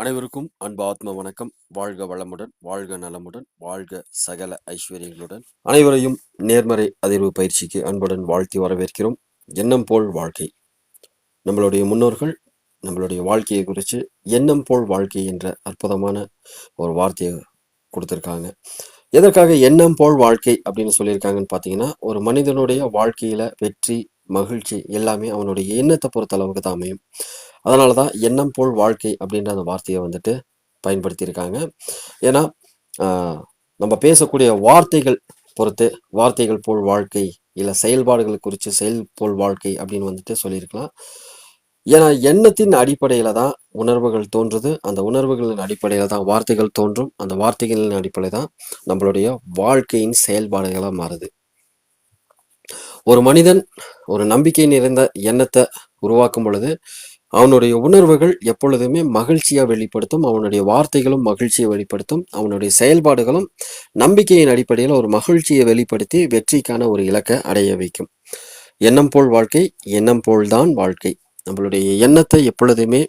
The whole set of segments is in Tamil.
அனைவருக்கும் அன்பு ஆத்ம வணக்கம். வாழ்க வளமுடன் வாழ்க நலமுடன் வாழ்க சகல ஐஸ்வர்யங்களுடன். அனைவரையும் நேர்மறை அதிர்வு பயிற்சிக்கு அன்புடன் வாழ்த்தி வரவேற்கிறோம். எண்ணம் போல் வாழ்க்கை. நம்மளுடைய முன்னோர்கள் நம்மளுடைய வாழ்க்கையை குறித்து எண்ணம் போல் வாழ்க்கை என்ற அற்புதமான ஒரு வார்த்தையை கொடுத்துருக்காங்க. எதற்காக எண்ணம் போல் வாழ்க்கை அப்படின்னு சொல்லியிருக்காங்கன்னு பார்த்தீங்கன்னா ஒரு மனிதனுடைய வாழ்க்கையில் வெற்றி மகிழ்ச்சி எல்லாமே அவனுடைய எண்ணத்தை பொறுத்த அளவுக்கு தான் அமையும். அதனால தான் எண்ணம் போல் வாழ்க்கை அப்படின்ற அந்த வார்த்தையை வந்துட்டு பயன்படுத்தியிருக்காங்க. ஏன்னா நம்ம பேசக்கூடிய வார்த்தைகள் பொறுத்து வார்த்தைகள் போல் வாழ்க்கை இல்லை செயல்பாடுகள் குறித்து செயல் போல் வாழ்க்கை அப்படின்னு வந்துட்டு சொல்லியிருக்கலாம். ஏன்னா எண்ணத்தின் அடிப்படையில் தான் உணர்வுகள் தோன்றுது. அந்த உணர்வுகளின் அடிப்படையில் தான் வார்த்தைகள் தோன்றும். அந்த வார்த்தைகளின் அடிப்படையில் தான் நம்மளுடைய வாழ்க்கையின் செயல்பாடுகளாக மாறுது. ஒரு மனிதன் ஒரு நம்பிக்கை நிறைந்த எண்ணத்தை உருவாக்கும் பொழுது அவனுடைய உணர்வுகள் எப்பொழுதுமே மகிழ்ச்சியாக வெளிப்படுத்தும் அவனுடைய வார்த்தைகளும் மகிழ்ச்சியை வெளிப்படுத்தும் அவனுடைய செயல்பாடுகளும் நம்பிக்கையின் அடிப்படையில் ஒரு மகிழ்ச்சியை வெளிப்படுத்தி வெற்றிக்கான ஒரு இலக்கை அடைய வைக்கும். எண்ணம் போல் வாழ்க்கை எண்ணம் போல்தான் வாழ்க்கை. நம்மளுடைய எண்ணத்தை எப்பொழுதுமே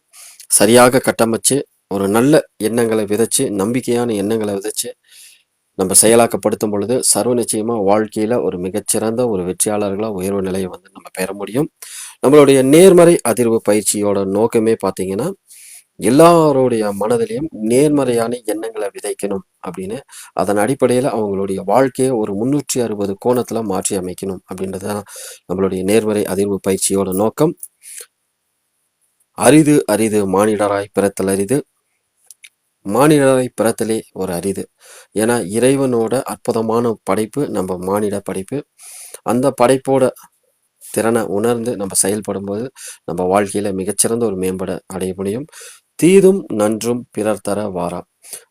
சரியாக கட்டமைச்சு ஒரு நல்ல எண்ணங்களை விதைச்சு நம்பிக்கையான எண்ணங்களை விதைச்சு நம்ம செயலாக்கப்படுத்தும் பொழுது சர்வ நிச்சயமாக வாழ்க்கையில் ஒரு மிகச்சிறந்த ஒரு வெற்றியாளர்களாக உயர்வு நிலையை வந்து நம்ம பெற முடியும். நம்மளுடைய நேர்மறை அதிர்வு பயிற்சியோட நோக்கமே பார்த்தீங்கன்னா எல்லாருடைய மனதிலையும் நேர்மறையான எண்ணங்களை விதைக்கணும் அப்படின்னு அதன் அடிப்படையில் அவங்களுடைய வாழ்க்கையை ஒரு முன்னூற்றி அறுபது கோணத்தில் மாற்றி அமைக்கணும் அப்படின்றது தான் நம்மளுடைய நேர்மறை அதிர்வு பயிற்சியோட நோக்கம். அரிது அரிது மானிடராய் பிறத்தல் அரிது. மானிடரை பிறத்தலே ஒரு அரிது. ஏன்னா இறைவனோட அற்புதமான படைப்பு நம்ம மானிட படைப்பு. அந்த படைப்போட திறனை உணர்ந்து நம்ம செயல்படும்போது நம்ம வாழ்க்கையில மிகச்சிறந்த ஒரு மேம்பட அடைய முடியும். தீதும் நன்றும் பிறர் தர வாரா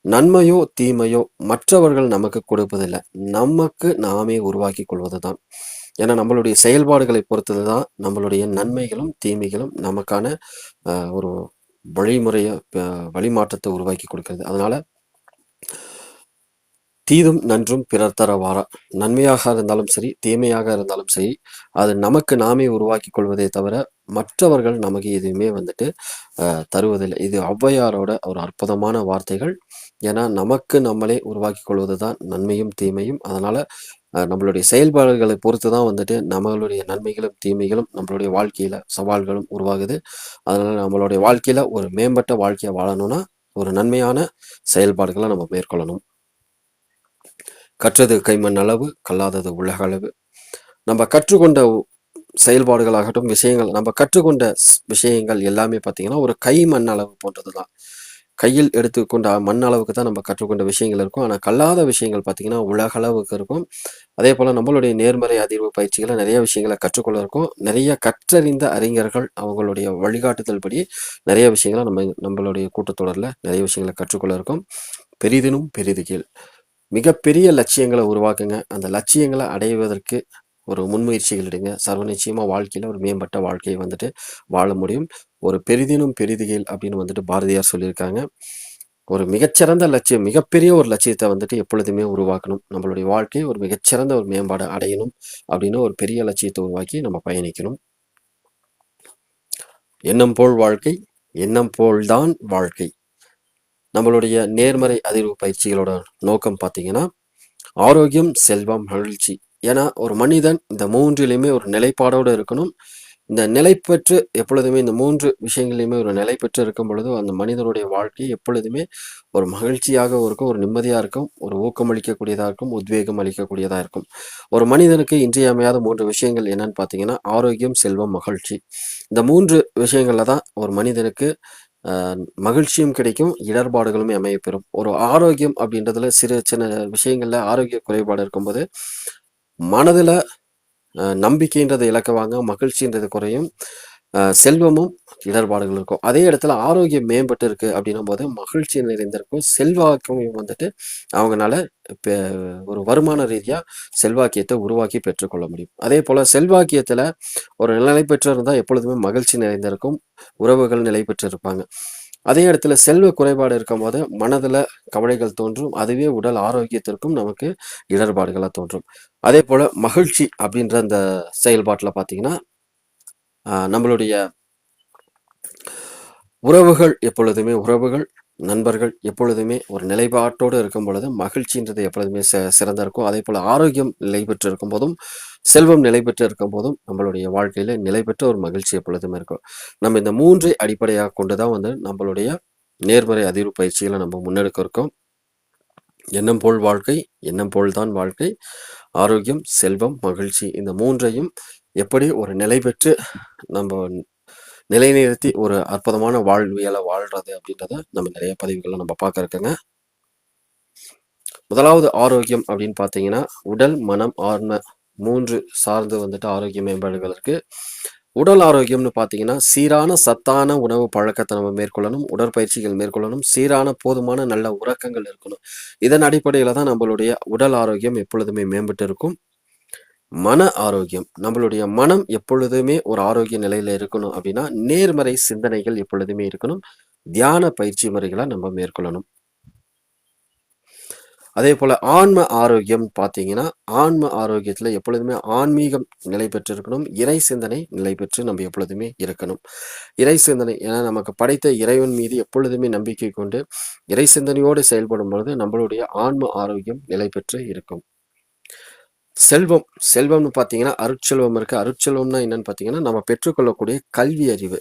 நன்மையோ தீமையோ மற்றவர்கள் நமக்கு கொடுப்பதில்லை. நமக்கு நாமே உருவாக்கி கொள்வதுதான். ஏன்னா நம்மளுடைய செயல்பாடுகளை பொறுத்தது தான் நம்மளுடைய நன்மைகளும் தீமைகளும் நமக்கான ஒரு வழிமுறைய வழிமாற்றத்தை உருவாக்கி கொடுக்கிறது. அதனால தீதும் நன்றும் பிறர் தர வாரா. நன்மையாக இருந்தாலும் சரி தீமையாக இருந்தாலும் சரி அது நமக்கு நாமே உருவாக்கி கொள்வதே தவிர மற்றவர்கள் நமக்கு எதுவுமே வந்துட்டு தருவதில்லை. இது ஔவையாரோட ஒரு அற்புதமான வார்த்தைகள். ஏன்னா நமக்கு நம்மளே உருவாக்கி கொள்வது தான் நன்மையும் தீமையும். அதனால நம்மளுடைய செயல்பாடுகளை பொறுத்து தான் வந்துட்டு நம்மளுடைய நன்மைகளும் தீமைகளும் நம்மளுடைய வாழ்க்கையில சவால்களும் உருவாகுது. அதனால நம்மளுடைய வாழ்க்கையில ஒரு மேம்பட்ட வாழ்க்கையை வாழணும்னா ஒரு நன்மையான செயல்பாடுகளை நம்ம மேற்கொள்ளணும். கற்றது கைமண் அளவு கல்லாதது உலக அளவு. நம்ம கற்றுக்கொண்ட செயல்பாடுகளாகட்டும் விஷயங்கள் நம்ம கற்றுக்கொண்ட விஷயங்கள் எல்லாமே பார்த்தீங்கன்னா ஒரு கைமண் அளவு போன்றது தான் கையில் எடுத்துக்கொண்ட மண் அளவுக்கு தான் நம்ம கற்றுக்கொண்ட விஷயங்கள் இருக்கும். ஆனால் கல்லாத விஷயங்கள் பார்த்தீங்கன்னா உலக அளவுக்கு இருக்கும். அதே போல் நம்மளுடைய நேர்மறை அதிர்வு பயிற்சிகளை நிறைய விஷயங்களை கற்றுக்கொள்ள இருக்கும். நிறைய கற்றறிந்த அறிஞர்கள் அவங்களுடைய வழிகாட்டுதல் படி நிறைய விஷயங்களை நம்ம நம்மளுடைய கூட்டத்தொடரில் நிறைய விஷயங்களை கற்றுக்கொள்ள இருக்கும். பெரிதினும் பெரிது கீழ். மிகப்பெரிய லட்சியங்களை உருவாக்குங்க. அந்த லட்சியங்களை அடைவதற்கு ஒரு முன்முயற்சிகள் எடுங்க. சர்வ நிச்சயமாக வாழ்க்கையில் ஒரு மேம்பட்ட வாழ்க்கையை வந்துட்டு வாழ முடியும். ஒரு பெரிதினும் பெரிதுகள் அப்படின்னு வந்துட்டு பாரதியார் சொல்லியிருக்காங்க. ஒரு மிகச்சிறந்த லட்சியம் மிகப்பெரிய ஒரு லட்சியத்தை வந்துட்டு எப்பொழுதுமே உருவாக்கணும். நம்மளுடைய வாழ்க்கை ஒரு மிகச்சிறந்த ஒரு மேம்பாடு அடையணும் அப்படின்னு ஒரு பெரிய லட்சியத்தை உருவாக்கி நம்ம பயணிக்கணும். எண்ணம் போல் வாழ்க்கை எண்ணம் போல்தான் வாழ்க்கை. நம்மளுடைய நேர்மறை அதிர்வு பயிற்சிகளோட நோக்கம் பார்த்தீங்கன்னா ஆரோக்கியம் செல்வம் மகிழ்ச்சி. ஏன்னா ஒரு மனிதன் இந்த மூன்றிலையுமே ஒரு நிலைப்பாடோடு இருக்கணும். இந்த நிலை பெற்று எப்பொழுதுமே இந்த மூன்று விஷயங்களையுமே ஒரு நிலை பெற்று இருக்கும் பொழுது அந்த மனிதனுடைய வாழ்க்கை எப்பொழுதுமே ஒரு மகிழ்ச்சியாக இருக்கும் ஒரு நிம்மதியாக இருக்கும் ஒரு ஊக்கம் அளிக்கக்கூடியதாக இருக்கும் உத்வேகம் அளிக்கக்கூடியதாக இருக்கும். ஒரு மனிதனுக்கு இன்றியமையாத மூன்று விஷயங்கள் என்னன்னு பார்த்தீங்கன்னா ஆரோக்கியம் செல்வம் மகிழ்ச்சி. இந்த மூன்று விஷயங்களில் தான் ஒரு மனிதனுக்கு ஆஹ், மகிழ்ச்சியும் கிடைக்கும் இடர்பாடுகளுமே அமையப்பெறும். ஒரு ஆரோக்கியம் அப்படின்றதுல சிறு சின்ன விஷயங்களில் ஆரோக்கிய குறைபாடு இருக்கும்போது மனதில் நம்பிக்கைன்றது இழக்குவாங்க மகிழ்ச்சின்றது குறையும். செல்வமும் இடர்பாடுகள் இருக்கும். அதே இடத்துல ஆரோக்கியம் மேம்பட்டு இருக்கு அப்படின்னும் போது மகிழ்ச்சி நிறைந்திருக்கும். செல்வாக்கியம் வந்துட்டு அவங்கனால ஒரு வருமான ரீதியா செல்வாக்கியத்தை உருவாக்கி பெற்றுக்கொள்ள முடியும். அதே போல செல்வாக்கியத்துல ஒரு நிலை பெற்று இருந்தால் எப்பொழுதுமே மகிழ்ச்சி நிறைந்திருக்கும். உறவுகள் நிலை பெற்று இருப்பாங்க அதே இடத்துல செல்வ குறைபாடு இருக்கும் போது மனதுல கவலைகள் தோன்றும். அதுவே உடல் ஆரோக்கியத்திற்கும் நமக்கு இடர்பாடுகளாக தோன்றும். அதே போல் மகிழ்ச்சி அப்படின்ற அந்த செயல்பாட்டில் பார்த்தீங்கன்னா நம்மளுடைய உறவுகள் எப்பொழுதுமே உறவுகள் நண்பர்கள் எப்பொழுதுமே ஒரு நிலைப்பாட்டோடு இருக்கும் பொழுது மகிழ்ச்சின்றது எப்பொழுதுமே ச சிறந்த இருக்கும். அதே போல் ஆரோக்கியம் நிலை பெற்று இருக்கும் போதும் செல்வம் நிலை பெற்று இருக்கும் போதும் நம்மளுடைய வாழ்க்கையில் நிலை பெற்ற ஒரு மகிழ்ச்சி எப்பொழுதுமே இருக்கும். நம்ம இந்த மூன்றை அடிப்படையாக கொண்டு தான் வந்து நம்மளுடைய நேர்மறை அதிர்வு பயிற்சிகளை நம்ம முன்னெடுக்க இருக்கோம். எண்ணம் போல் வாழ்க்கை எண்ணம் போல் தான் வாழ்க்கை. ஆரோக்கியம் செல்வம் மகிழ்ச்சி இந்த மூன்றையும் எப்படி ஒரு நிலை பெற்று நம்ம நிலைநிறுத்தி ஒரு அற்புதமான வாழ்வியலை வாழ்றது அப்படின்றத நம்ம நிறைய பதிவுகளை நம்ம பார்க்க இருக்கோங்க. முதலாவது ஆரோக்கியம் அப்படின்னு பார்த்தீங்கன்னா உடல் மனம் ஆன்ம மூன்று சார்ந்து வந்துட்டு ஆரோக்கிய மேம்பாடுகள் இருக்கு. உடல் ஆரோக்கியம்னு பார்த்தீங்கன்னா சீரான சத்தான உணவு பழக்கத்தை நம்ம மேற்கொள்ளணும் உடற்பயிற்சிகள் மேற்கொள்ளணும் சீரான போதுமான நல்ல உறக்கங்கள் இருக்கணும். இதன் அடிப்படையில் தான் நம்மளுடைய உடல் ஆரோக்கியம் எப்பொழுதுமே மேம்பட்டு இருக்கும். மன ஆரோக்கியம் நம்மளுடைய மனம் எப்பொழுதுமே ஒரு ஆரோக்கிய நிலையில இருக்கணும் அப்படின்னா நேர்மறை சிந்தனைகள் எப்பொழுதுமே இருக்கணும். தியான பயிற்சி முறைகளை நம்ம மேற்கொள்ளணும். அதே போல் ஆன்ம ஆரோக்கியம் பார்த்தீங்கன்னா ஆன்ம ஆரோக்கியத்தில் எப்பொழுதுமே ஆன்மீகம் நிலை பெற்றிருக்கணும். இறை சிந்தனை நிலை பெற்று நம்ம எப்பொழுதுமே இருக்கணும். இறை சிந்தனை ஏன்னா நமக்கு படைத்த இறைவன் மீது எப்பொழுதுமே நம்பிக்கை கொண்டு இறை சிந்தனையோடு செயல்படும் பொழுது நம்மளுடைய ஆன்ம ஆரோக்கியம் நிலை பெற்று இருக்கும். செல்வம் செல்வம்னு பார்த்தீங்கன்னா அருட்செல்வம் இருக்கு. அருட்செல்வம்னா என்னன்னு பார்த்தீங்கன்னா நம்ம பெற்றுக்கொள்ளக்கூடிய கல்வி அறிவு.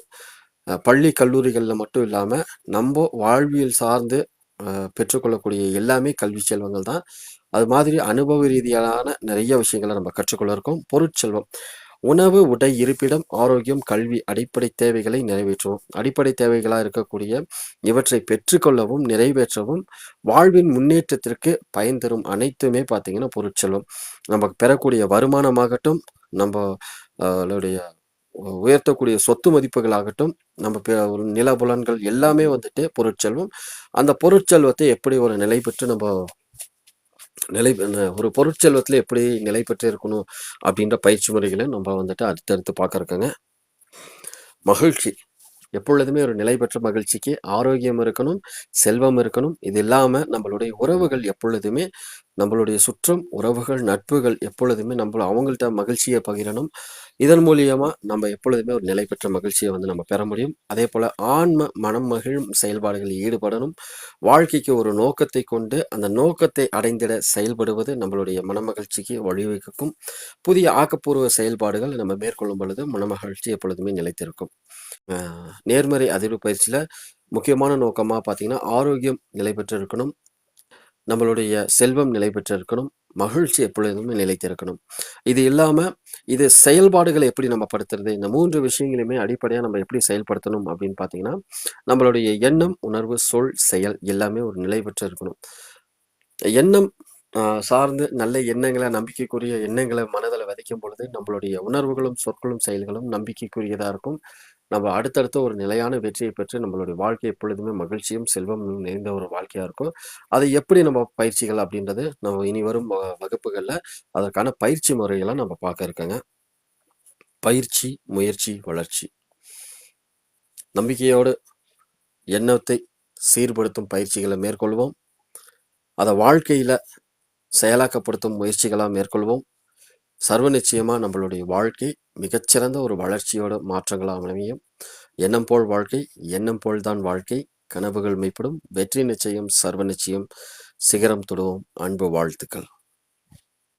பள்ளி கல்லூரிகளில் மட்டும் இல்லாமல் நம்ம வாழ்வியல் சார்ந்து பெற்றுக்கொள்ளக்கூடிய எல்லாமே கல்வி செல்வங்கள் தான். அது மாதிரி அனுபவ ரீதியான நிறைய விஷயங்களை நம்ம கற்றுக்கொள்ள இருக்கோம். பொருட்செல்வம். உணவு உடை இருப்பிடம் ஆரோக்கியம் கல்வி அடிப்படை தேவைகளை நிறைவேற்றுவோம். அடிப்படை தேவைகளாக இருக்கக்கூடிய இவற்றை பெற்றுக்கொள்ளவும் நிறைவேற்றவும் வாழ்வின் முன்னேற்றத்திற்கு பயன் தரும் அனைத்துமே பார்த்தீங்கன்னா பொருட்செல்வம். நமக்கு பெறக்கூடிய வருமானமாகட்டும் நம்மளுடைய உயர்த்தக்கூடிய சொத்து மதிப்புகளாகட்டும் நம்ம பெ- ஒரு நிலபுலன்கள் எல்லாமே வந்துட்டு பொருட்செல்வம். அந்த பொருட்செல்வத்தை எப்படி ஒரு நிலை பெற்று நம்ம நிலை ந- ஒரு பொருட்செல்வத்தில் எப்படி நிலை பெற்று இருக்கணும் அப்படின்ற பயிற்சி முறைகளை நம்ம வந்துட்டு அடுத்தடுத்து பார்க்க மகிழ்ச்சி. எப்பொழுதுமே ஒரு நிலை பெற்ற மகிழ்ச்சிக்கு ஆரோக்கியம் இருக்கணும் செல்வம் இருக்கணும். இது இல்லாமல் நம்மளுடைய உறவுகள் எப்பொழுதுமே நம்மளுடைய சுற்றம் உறவுகள் நட்புகள் எப்பொழுதுமே நம்ம அவங்கள்ட்ட மகிழ்ச்சியை பகிரணும். இதன் மூலியமா நம்ம எப்பொழுதுமே ஒரு நிலை பெற்ற மகிழ்ச்சியை வந்து நம்ம பெற முடியும். அதே போல ஆன்ம மனம் மகிழும் செயல்பாடுகளில் ஈடுபடணும். வாழ்க்கைக்கு ஒரு நோக்கத்தை கொண்டு அந்த நோக்கத்தை அடைந்திட செயல்படுவது நம்மளுடைய மனமகிழ்ச்சிக்கு வழிவகுக்கும். புதிய ஆக்கப்பூர்வ செயல்பாடுகள் நம்ம மேற்கொள்ளும் பொழுது மனமகிழ்ச்சி எப்பொழுதுமே நிலைத்திருக்கும். நேர்மறை அதிர்வு பயிற்சியில் முக்கியமான நோக்கமாக பார்த்தீங்கன்னா ஆரோக்கியம் நிலை பெற்று இருக்கணும் நம்மளுடைய செல்வம் நிலை பெற்றிருக்கணும். மகிழ்ச்சி எப்பொழுதுமே நிலைத்திருக்கணும். இது இல்லாமல் இது செயல்பாடுகளை எப்படி நம்ம படுத்துறது? இந்த மூன்று விஷயங்களையுமே அடிப்படையாக நம்ம எப்படி செயல்படுத்தணும் அப்படின்னு பார்த்தீங்கன்னா நம்மளுடைய எண்ணம் உணர்வு சொல் செயல் எல்லாமே ஒரு நிலை பெற்று இருக்கணும் எண்ணம் சார்ந்து நல்ல எண்ணங்களை நம்பிக்கைக்குரிய எண்ணங்களை மனதில் விதைக்கும் பொழுது நம்மளுடைய உணர்வுகளும் சொற்களும் செயல்களும் நம்பிக்கைக்குரியதாக இருக்கும். நம்ம அடுத்தடுத்த ஒரு நிலையான வெற்றியை பெற்று நம்மளுடைய வாழ்க்கை எப்பொழுதுமே மகிழ்ச்சியும் செல்வமும் நிறைந்த ஒரு வாழ்க்கையாக இருக்கும். அதை எப்படி நம்ம பயிற்சிகள் அப்படின்றது நம்ம இனி வரும் வ- அதற்கான பயிற்சி முறைகளை நம்ம பார்க்க இருக்கோங்க. பயிற்சி முயற்சி வளர்ச்சி. நம்பிக்கையோடு எண்ணத்தை சீர்படுத்தும் பயிற்சிகளை மேற்கொள்வோம். அதை வாழ்க்கையில் செயலாக்கப்படுத்தும் முயற்சிகளாக மேற்கொள்வோம். சர்வ நிச்சயமாக நம்மளுடைய வாழ்க்கை மிகச்சிறந்த ஒரு வளர்ச்சியோட மாற்றங்களாக அமையும். எண்ணம் போல் வாழ்க்கை எண்ணம் போல் தான் வாழ்க்கை. கனவுகள் மெய்ப்படும் வெற்றி நிச்சயம் சர்வ நிச்சயம். சிகரம் தொடுவோம். அன்பு வாழ்த்துக்கள்.